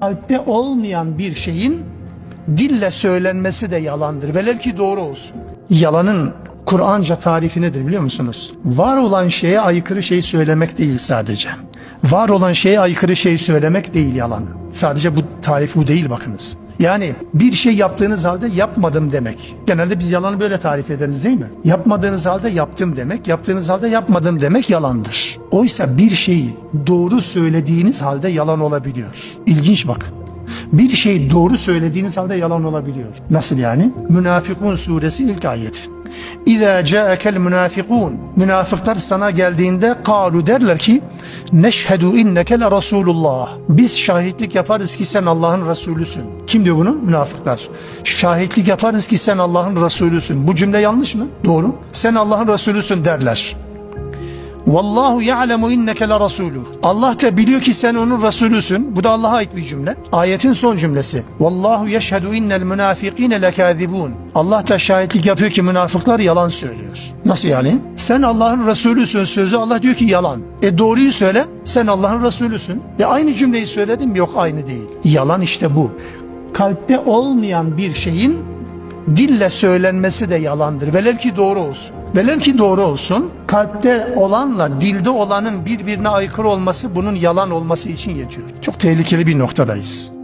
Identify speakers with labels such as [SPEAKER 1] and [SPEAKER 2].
[SPEAKER 1] Kalpte olmayan bir şeyin dille söylenmesi de yalandır. Velev ki doğru olsun. Yalanın Kur'anca tarifi nedir biliyor musunuz? Var olan şeye aykırı şey söylemek değil sadece. Var olan şeye aykırı şey söylemek değil yalan. Sadece bu tarif bu değil bakınız. Yani bir şey yaptığınız halde yapmadım demek. Genelde biz yalanı böyle tarif ederiz değil mi? Yapmadığınız halde yaptım demek, yaptığınız halde yapmadım demek yalandır. Oysa bir şeyi doğru söylediğiniz halde yalan olabiliyor. İlginç bak. Bir şey doğru söylediğiniz halde yalan olabiliyor. Nasıl yani? Münafıkun suresi ilk ayeti. İza ca'akel münafikun. Münafıklar sana geldiğinde kalu derler ki neşhedü inneke le Resulullah. Biz şahitlik yaparız ki sen Allah'ın Resulüsün. Kim diyor bunu? Münafıklar. Şahitlik yaparız ki sen Allah'ın Resulüsün. Bu cümle yanlış mı? Doğru. Sen Allah'ın Resulüsün derler. Vallahu ya'lemu inneke la rasuluh. Allah da biliyor ki sen onun Resulüsün. Bu da Allah'a ait bir cümle. Ayetin son cümlesi. Vallahu yeşhedü innel münafikine lekâzibûn. Allah da şahitlik yapıyor ki münafıklar yalan söylüyor. Nasıl yani? Sen Allah'ın Resulüsün sözü Allah diyor ki yalan. E doğruyu söyle. Sen Allah'ın Resulüsün. E aynı cümleyi söyledim? Yok aynı değil. Yalan işte bu. Kalpte olmayan bir şeyin dille söylenmesi de yalandır. Velev ki doğru olsun. Velev ki doğru olsun. Kalpte olanla dilde olanın birbirine aykırı olması bunun yalan olması için yetiyor. Çok tehlikeli bir noktadayız.